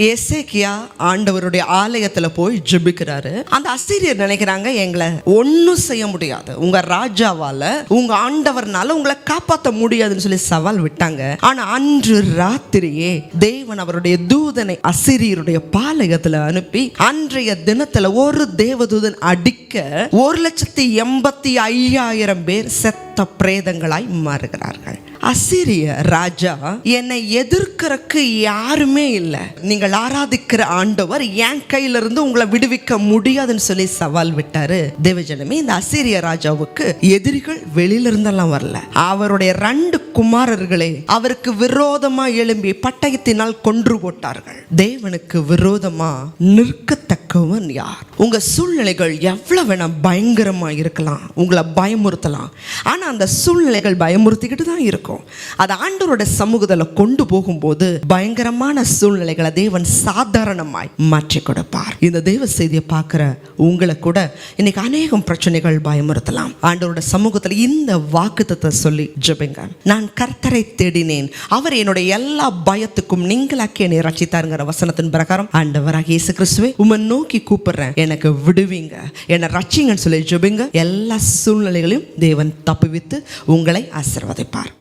எசேக்கியா ஆண்டவருடைய ஆலயத்துல போய் ஜெபிக்கிறாரு. அந்த அசிரியர் நினைக்கிறாங்க எங்களை ஒன்றும் செய்ய முடியாது. உங்க ராஜாவால உங்க ஆண்டவர்னால உங்களை காப்பாற்ற முடியாதுன்னு சொல்லி சவால் விட்டாங்க. ஆனா அன்று ராத்திரியே தேவன் அவருடைய தூதனை அசிரியருடைய பாளையத்துல அனுப்பி அன்றைய தினத்துல ஒரு தேவதூதன் அடிக்க ஒரு லட்சத்தி எண்பத்தி ஐயாயிரம் பேர் செத்த பிரேதங்களாய் மாறுகிறார்கள். அசிரிய ராஜா என்னை எதிர்க்கிறக்கு யாருமே இல்லை. நீங்கள் ஆராதிக்கிற ஆண்டவர் என் கையில இருந்து உங்களை விடுவிக்க முடியாதுன்னு சொல்லி சவால் விட்டாரு. தேவஜனமே இந்த அசிரிய ராஜாவுக்கு எதிரிகள் வெளியில இருந்தெல்லாம் வரல. அவருடைய ரெண்டு குமாரர்களே அவருக்கு விரோதமா எழும்பி பட்டயத்தினால் கொன்று போட்டார்கள். தேவனுக்கு விரோதமா நிற்கத்தக்கவன் யார்? உங்க சூழ்நிலைகள் எவ்வளவு வேணா பயங்கரமா இருக்கலாம் உங்களை பயமுறுத்தலாம். ஆனா அந்த சூழ்நிலைகள் பயமுறுத்திக்கிட்டு தான் இருக்கும். அது ஆண்டவரோட சமூகத்துல கொண்டு போகும்போது பயங்கரமான சூழ்நிலைகளை தேவன் சாதாரணமாய் மாற்றி கொடுப்பார். இந்த தேவ செய்தியை பார்க்குற உங்களை கூட இன்னைக்கு அநேகம் பிரச்சனைகள் பயமுறுத்தலாம். ஆண்டவரோட சமூகத்துல இந்த வாக்குத்தத்தை சொல்லி ஜெபிங்க. நான் கர்த்தரை தேடினேன். அவர் என்னுடைய எல்லா பயத்துக்கும் நீங்களாக்கி என்னை ரட்சித்தாருங்கிற வசனத்தின் பிரகாரம். ஆண்டவராக இயேசு கிறிஸ்துவே உம்மை நோக்கி கூப்பிடுறேன். எனக்கு விடுவீங்க. என்னை ரட்சிங்கன்னு சொல்லி ஜெபிங்க. எல்லா சூழ்நிலைகளையும் தேவன் தப்புவித்து உங்களை ஆசீர்வதிப்பார்.